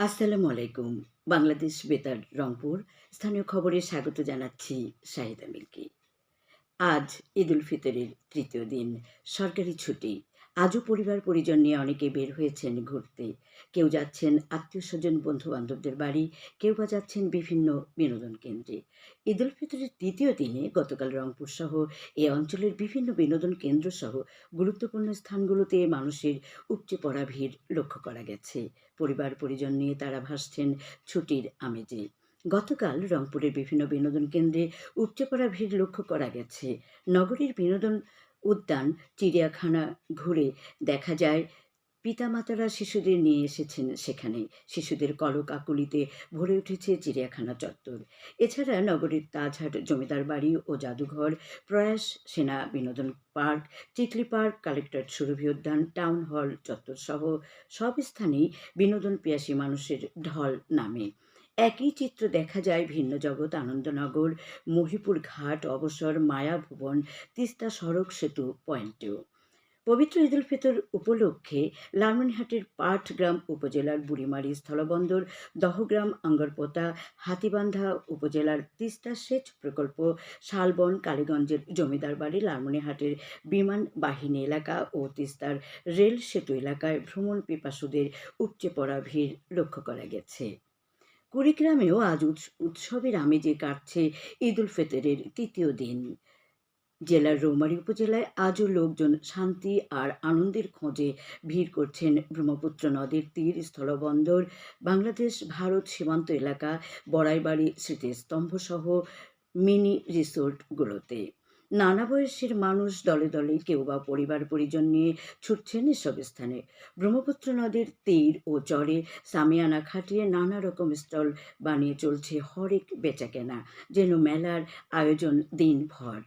আসসালামু আলাইকুম। বাংলাদেশ বেতার, রংপুর। স্থানীয় খবরে স্বাগত জানাচ্ছি শাহিদা মিল্কি আজ ঈদ উল ফিতরের তৃতীয় দিন। সরকারি ছুটি। আজও পরিবার পরিজন নিয়ে অনেকে বের হয়েছেন ঘুরতে। কেউ যাচ্ছেন আত্মীয় স্বজন বন্ধু বান্ধবদের বাড়ি, কেউ বা যাচ্ছেন বিভিন্ন বিনোদন কেন্দ্রে। ঈদ উল ফিতরের তৃতীয় দিনে গতকাল রংপুর সহ এ অঞ্চলের বিভিন্ন বিনোদন কেন্দ্র সহ গুরুত্বপূর্ণ স্থানগুলোতে মানুষের উপচে পড়া ভিড় লক্ষ্য করা গেছে। পরিবার পরিজন নিয়ে তারা ভাসছেন ছুটির আমেজে। গতকাল রংপুরের বিভিন্ন বিনোদন কেন্দ্রে উপচে পড়া ভিড় লক্ষ্য করা গেছে। নগরীর বিনোদন উদ্যান চিড়িয়াখানা ঘুরে দেখা যায়, পিতামাতারা শিশুদের নিয়ে এসেছেন সেখানে। শিশুদের কলকাকুলিতে ভরে উঠেছে চিড়িয়াখানা চত্বর। এছাড়া নগরীর তাজহাট জমিদার বাড়ি ও জাদুঘর, প্রয়াস সেনা বিনোদন park Chikli park collector Surabhi উদ্যান, টাউন হল, চত্বর সহ সব স্থানেই বিনোদন পিয়াসী মানুষের ঢল নামে। একই চিত্র দেখা যায় ভিন্ন জগৎ, আনন্দনগর, মহিপুর ঘাট, অবসর মায়াভুবন তিস্তা সড়ক সেতু পয়েন্টেও পবিত্র ঈদ উল ফিতর উপলক্ষে লালমনিহাটের পাটগ্রাম উপজেলার বুড়িমারি স্থলবন্দর, দহগ্রাম আঙ্গরপোতা, হাতিবান্ধা উপজেলার তিস্তা সেচ প্রকল্প, শালবন, কালীগঞ্জের জমিদার বাড়ি লালমনিহাটের বিমান বাহিনী এলাকা ও তিস্তার রেল সেতু এলাকায় ভ্রমণ পিপাসুদের উপচে পড়া ভিড় লক্ষ্য করা গেছে। কুড়িগ্রামেও আজ উৎস- উৎসবের আমেজে কাটছে ঈদ উল ফিতরের তৃতীয় দিন। জেলার রৌমারী উপজেলায় আজও লোকজন শান্তি আর আনন্দের খোঁজে ভিড় করছেন ব্রহ্মপুত্র নদীর তীর স্থলবন্দর, বাংলাদেশ ভারত সীমান্ত এলাকা, বড়াইবাড়ি স্মৃতিস্তম্ভ সহ মিনি রিসোর্টগুলোতে। নানা বয়সের মানুষ দলে দলে কেউ বা পরিবার পরিজন নিয়ে ছুটছেন এসব স্থানে। ব্রহ্মপুত্র নদীর তীর ও চরে সামিয়ানা খাটিয়ে নানা রকম স্টল বানিয়ে চলছে হরেক বেচাকেনা, যেন মেলার আয়োজন দিনভর।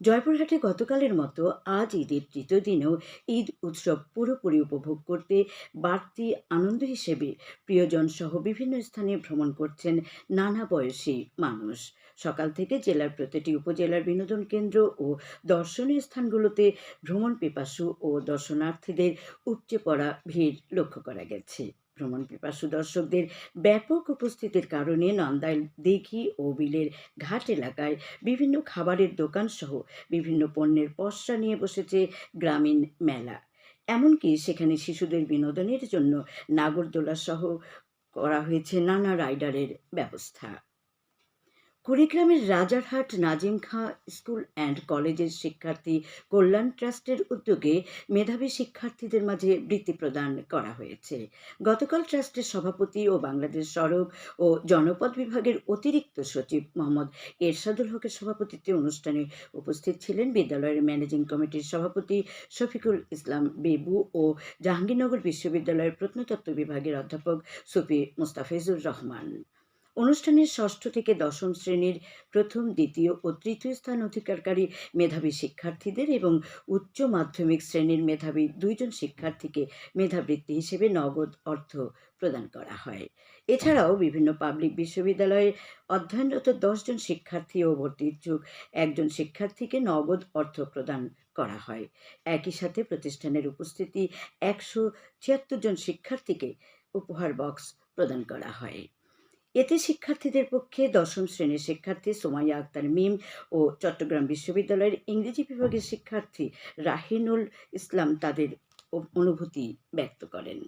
জয়পুরহাটে গতকালের মতো আজ ঈদের তৃতীয় দিনেও ঈদ উৎসব পুরোপুরি উপভোগ করতে বাড়তি আনন্দ হিসেবে প্রিয়জন সহ বিভিন্ন স্থানে ভ্রমণ করছেন নানা বয়সী মানুষ। সকাল থেকে জেলার প্রতিটি উপজেলার বিনোদন কেন্দ্র ও দর্শনীয় স্থানগুলোতে ভ্রমণ পিপাসু ও দর্শনার্থীদের উপচে পড়া ভিড় লক্ষ্য করা গেছে। ভ্রমণ পিপাসু দর্শকদের ব্যাপক উপস্থিতির কারণে নন্দাইল দেখি ও বিলের ঘাট এলাকায় বিভিন্ন খাবারের দোকান সহ বিভিন্ন পণ্যের পসরা নিয়ে বসেছে গ্রামীণ মেলা। এমনকি সেখানে শিশুদের বিনোদনের জন্য নাগরদোলা সহ করা হয়েছে নানা রাইডারের ব্যবস্থা। কুড়িগ্রামের রাজারহাট নাজিম খাঁ স্কুল অ্যান্ড কলেজের শিক্ষার্থী কল্যাণ ট্রাস্টের উদ্যোগে মেধাবী শিক্ষার্থীদের মাঝে বৃত্তি প্রদান করা হয়েছে। গতকাল ট্রাস্টের সভাপতি ও বাংলাদেশ সড়ক ও জনপদ বিভাগের অতিরিক্ত সচিব মোহাম্মদ এরশাদুল হকের সভাপতিত্বে অনুষ্ঠানে উপস্থিত ছিলেন বিদ্যালয়ের ম্যানেজিং কমিটির সভাপতি শফিকুল ইসলাম বেবু ও জাহাঙ্গীরনগর বিশ্ববিদ্যালয়ের প্রত্নতত্ত্ব বিভাগের অধ্যাপক সুফি মুস্তাফিজুর রহমান। অনুষ্ঠানের ষষ্ঠ থেকে দশম শ্রেণির প্রথম, দ্বিতীয় ও তৃতীয় স্থান অধিকারকারী মেধাবী শিক্ষার্থীদের এবং উচ্চ মাধ্যমিক শ্রেণির মেধাবী দুইজন শিক্ষার্থীকে মেধাবৃত্তি হিসেবে নগদ অর্থ প্রদান করা হয়। এছাড়াও বিভিন্ন পাবলিক বিশ্ববিদ্যালয়ে অধ্যয়নরত দশজন শিক্ষার্থী ও ভর্তি ইচ্ছুক একজন শিক্ষার্থীকে নগদ অর্থ প্রদান করা হয়। একই সাথে প্রতিষ্ঠানের উপস্থিতি একশো ছিয়াত্তর জন শিক্ষার্থীকে উপহার বক্স প্রদান করা হয়। এতে শিক্ষার্থীদের পক্ষে দশম শ্রেণির শিক্ষার্থী সোমাইয়া আক্তার মিম ও চট্টগ্রাম বিশ্ববিদ্যালয়ের ইংরেজি বিভাগের শিক্ষার্থী রাহিনুল ইসলাম তাদের অনুভূতি ব্যক্ত করেন।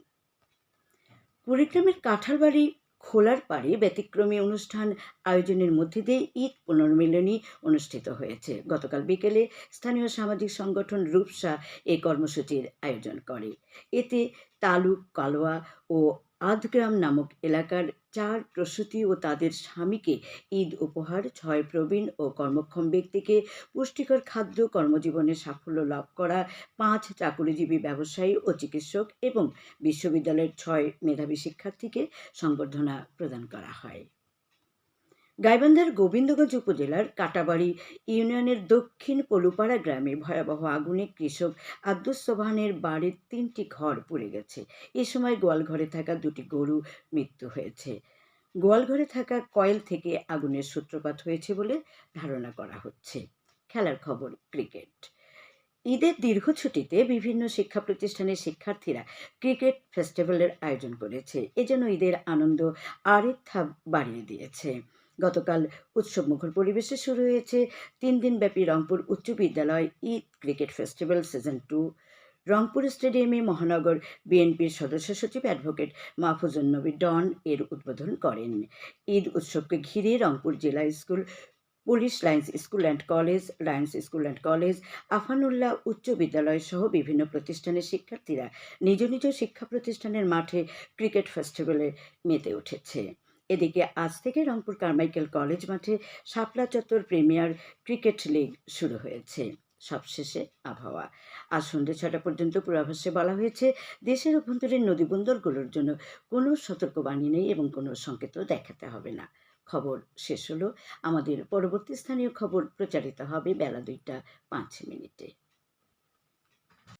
কুড়িগ্রামের কাঁঠালবাড়ি খোলার পাড়ে ব্যতিক্রমী অনুষ্ঠান আয়োজনের মধ্যে দিয়ে ঈদ পুনর্মিলনী অনুষ্ঠিত হয়েছে। গতকাল বিকেলে স্থানীয় সামাজিক সংগঠন রূপসা এই কর্মসূচির আয়োজন করে। এতে তালুক, কালোয়া ও আধগ্রাম নামক এলাকার চার প্রসূতি ও তাদের স্বামীকে ঈদ উপহার, ছয় প্রবীণ ও কর্মক্ষম ব্যক্তিকে পুষ্টিকর খাদ্য, কর্মজীবনে সাফল্য লাভ করা, পাঁচ চাকুরিজীবী ব্যবসায়ী ও চিকিৎসক এবং বিশ্ববিদ্যালয়ের ছয় মেধাবী শিক্ষার্থীকে সংবর্ধনা প্রদান করা হয়। গাইবান্ধার গোবিন্দগঞ্জ উপজেলার কাটাবাড়ি ইউনিয়নের দক্ষিণ পলুপাড়া গ্রামে ভয়াবহ আগুনে কৃষক আব্দুস সোবহানের বাড়ির তিনটি ঘর পুড়ে গেছে। এ সময় গোয়ালঘরে থাকা দুটি গরু মৃত্যু হয়েছে। গোয়ালঘরে থাকা কয়েল থেকে আগুনের সূত্রপাত হয়েছে বলে ধারণা করা হচ্ছে। খেলার খবর, ক্রিকেট। ঈদের দীর্ঘ ছুটিতে বিভিন্ন শিক্ষা প্রতিষ্ঠানের শিক্ষার্থীরা ক্রিকেট ফেস্টিভ্যালের আয়োজন করেছে। এজন্য ঈদের আনন্দ আরেক ধাপ বাড়িয়ে দিয়েছে। গতকাল উৎসবমুখর পরিবেশে শুরু হয়েছে তিন দিনব্যাপী রংপুর উচ্চ বিদ্যালয় Eid cricket festival season two. Rangpur স্টেডিয়ামে মহানগর বিএনপির সদস্য সচিব অ্যাডভোকেট মাহফুজুন নবী ডন এর উদ্বোধন করেন। ঈদ উৎসবকে ঘিরে রংপুর জেলা school, police lines school and college, lions school and college, Afanullah উচ্চ বিদ্যালয় সহ বিভিন্ন প্রতিষ্ঠানের শিক্ষার্থীরা নিজ নিজ শিক্ষা প্রতিষ্ঠানের মাঠে ক্রিকেট ফেস্টিভ্যালে মেতে উঠেছে। এদিকে আজ থেকে রংপুর কারমাইকেল কলেজ মাঠে শাপলা চত্বর প্রিমিয়ার ক্রিকেট লিগ শুরু হয়েছে। সবশেষে আবহাওয়া। আজ সন্ধ্যে ছটা পর্যন্ত পূর্বাভাসে বলা হয়েছে, দেশের অভ্যন্তরীণ নদীবন্দরগুলোর জন্য কোনো সতর্কবাণী নেই এবং কোনো সংকেতও দেখাতে হবে না। খবর শেষ হলো। আমাদের পরবর্তী স্থানীয় খবর প্রচারিত হবে বেলা দুইটা পাঁচ মিনিটে।